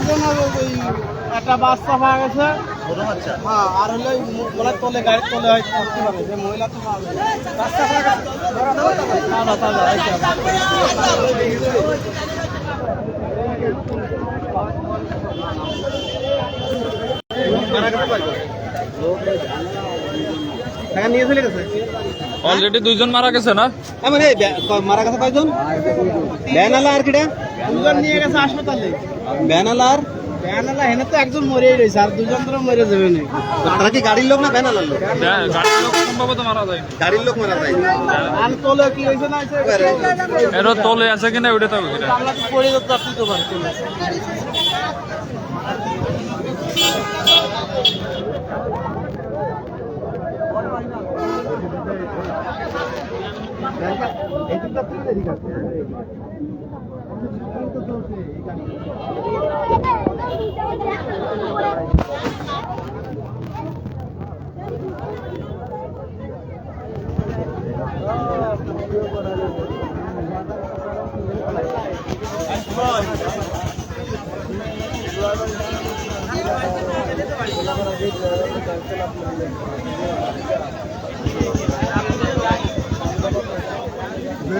ওই একটা বাচ্চা পাওয়া গেছে। হ্যাঁ আর হলো ওই মনে হয় তলে গাড়ির তলে হয়তো থাকতে পারে। যে মহিলা তো বাচ্চা পাওয়া গেছে। তাজা তাজা অলরেডি দুইজন মারা গেছে না? এই ব্য- ক- মারা গেছে কয়জন? আর কিটা? দুজন নিয়ে গেছে হাসপাতালে। ব্যানালা আর? ব্যানালা হেনে তো একজন মরেই রয়েছে আর দুজন তো মরে যাবে না কি গাড়ির লোক না ব্যানালার লোক? গাড়ির লোক সম্ভবত মারা যায়নি গাড়ির লোক মারা যায়। আর তোলে কি হয়েছে না এরও তলে আছে কিনা ওইটা তো কিনা আমরা তো পড়ে যেত আপনি তো পারছি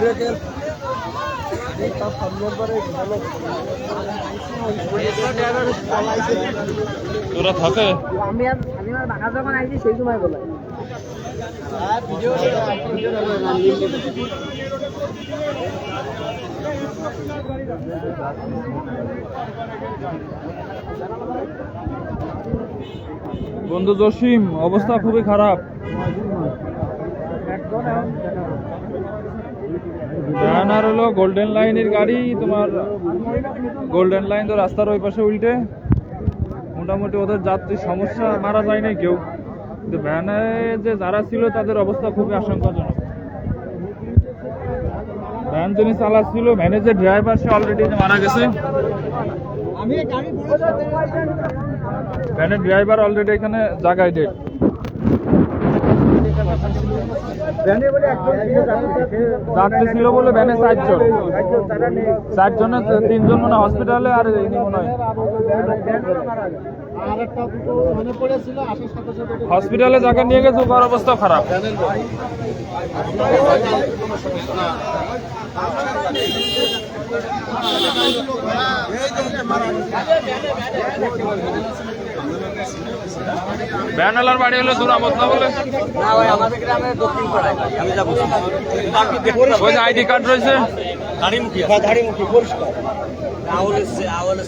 না তোরা থাকে? আমি আমি আর বাঘা যখন আইছি সেই সময় বলাই বন্ধু জসিম অবস্থা খুবই খারাপ। ব্যানার হলো গোল্ডেন লাইনের গাড়ি তোমার গোল্ডেন লাইন তো রাস্তার ওই পাশে উল্টে। মোটামুটি ওদের যাত্রী সমস্যা মারা যায় নাই কেউ। কিন্তু ভ্যানে যে যারা ছিল তাদের অবস্থা খুবই আশঙ্কাজনক। ভ্যান যিনি চালাচ্ছিল ভ্যানের যে ড্রাইভার সে অলরেডি মারা গেছে। ভ্যানের ড্রাইভার অলরেডি এখানে জায়গায় ডেট যাত্রী ছিল বলে ভ্যানে চারজন। চারজনে তিনজন মনে হসপিটালে আর ইনি মনে হয়। হসপিটালে জায়গা নিয়ে গেছে, ওর অবস্থা খারাপ। ব্যানালার বাড়ি হলো দূরামত না বলে। না ভাই আমাদের গ্রামে দক্ষিণ পাড়ায় আমি যাব। ওই যে আইডি কার্ড রয়েছে। দাড়িমুখী দাড়িমুখী পরিষ্কার। আওয়ালের সে- আওয়ালের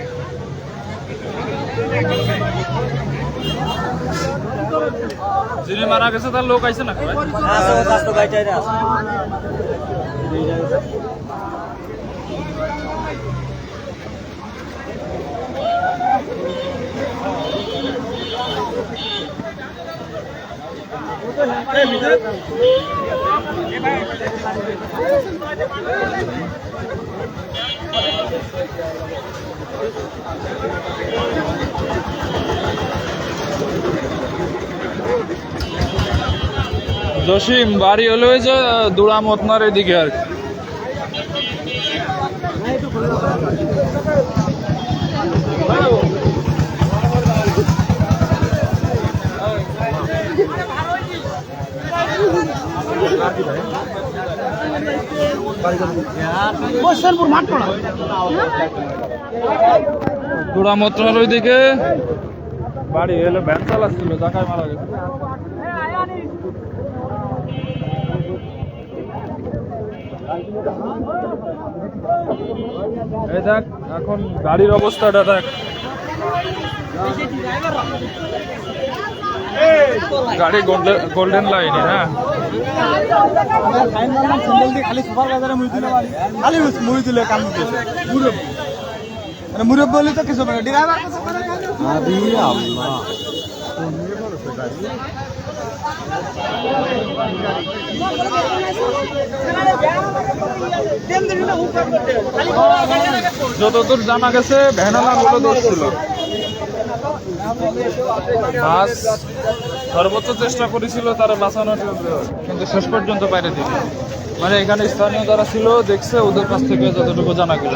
যিনি মারা গেছে তার লোক আইছে না? আছে জসিম বাড়ি হলো ওই যে দুড়া মতনার এদিকে আর কি। বৈশালপুর ওইদিকে। বাড়ি হলো ভ্যান চালাচ্ছিল জায়গায় মারা গেছে। এই দেখ এখন গাড়ির অবস্থাটা দেখ। গাড়ি গোল্ডেন গোল্ডেন লাইনে হ্যাঁ। খালি সুপার দিলে কাম দিতেছে মুরব্বী মানে মুরব্বী বলে তো কিছু মানে ড্রাইভার জানা গেছে ভ্যানালা গুলো ধরছিল বাস সর্বোচ্চ চেষ্টা করেছিল তারা বাঁচানোর কিন্তু শেষ পর্যন্ত বাইরে দিল। মানে এখানে স্থানীয় যারা ছিল, দেখছে, ওদের কাছ থেকে যতটুকু জানা গেল।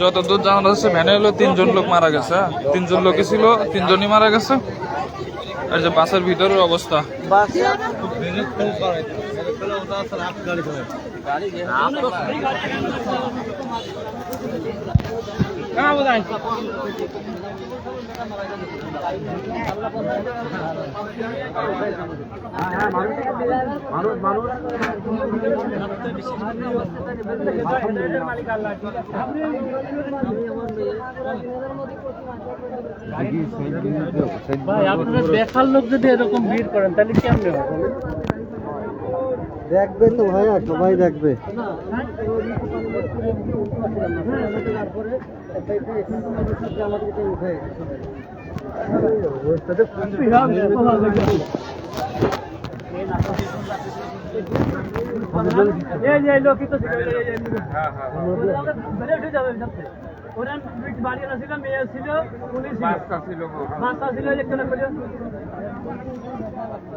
যতদূর জানা যাচ্ছে ভ্যানে হলো তিনজন লোক মারা গেছে? তিনজন লোকই ছিল, তিনজনই মারা গেছে। আর যে বাসের ভিতরের অবস্থা। ভাই আপনারা দেখার লোক যদি এরকম ভিড় করেন তাহলে কেমনে হবে? দেখবে তো ভাইয়া সবাই দেখবে। এই যে লোকই তো ছিল, এই যে- এই যে- বেড়ে উঠে যাবে সাথে। ওরা বাড়ি না ছিল মেয়ে ছিল পুলিশ ছিল বাচ্চা ছিল এই একটা করে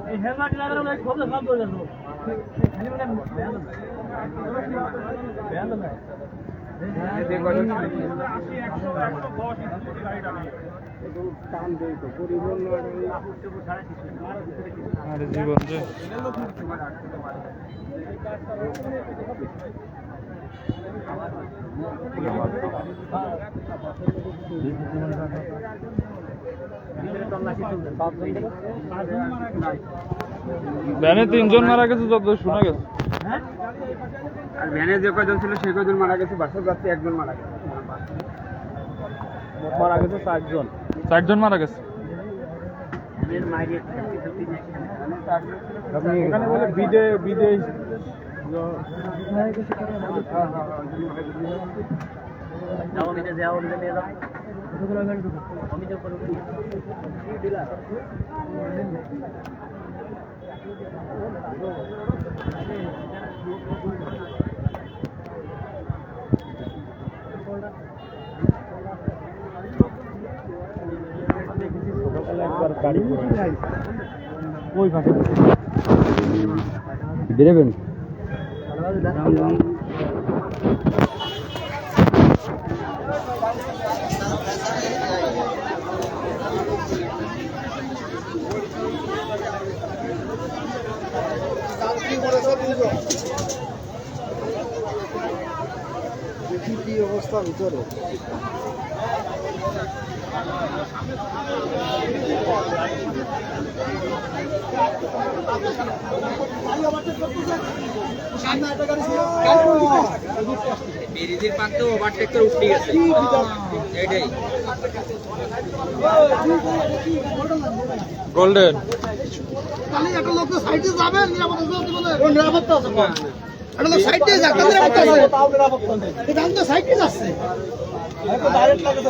এই হেলমেট লাগানো লাগে খুব সব করে দেবো খালি মানে ব্যান্ড না জীবন যে ভ্যানে তিনজন মারা গেছে যত শোনা গেছে আর ভ্যানে যে কয়জন ছিল সেই কয়জন মারা গেছে বাসের যাত্রী একজন মারা গেছে মারা গেছে চারজন চারজন মারা গেছে এখানে বলে বিদে বিদেশ যাও নিতে যাও নিতে নিয়ে যাও। আমি করব ওই পাশে বেরোবেন? কি অবস্থা ভিতরে বেরিদের পাক তো ওভারটেক করে উঠে গেছে। এটাই গোল্ডেন। খালি একটা লোক সাইডে যাবে নিরাপত্তা বলে নিরাপত্তা আছে এটা তো সাইড যাচ্ছে নিরাপত্তা আছে। তাও নিরাপত্তা নেই তো সাইড যাচ্ছে। ডাইরেক্ট লাগে তো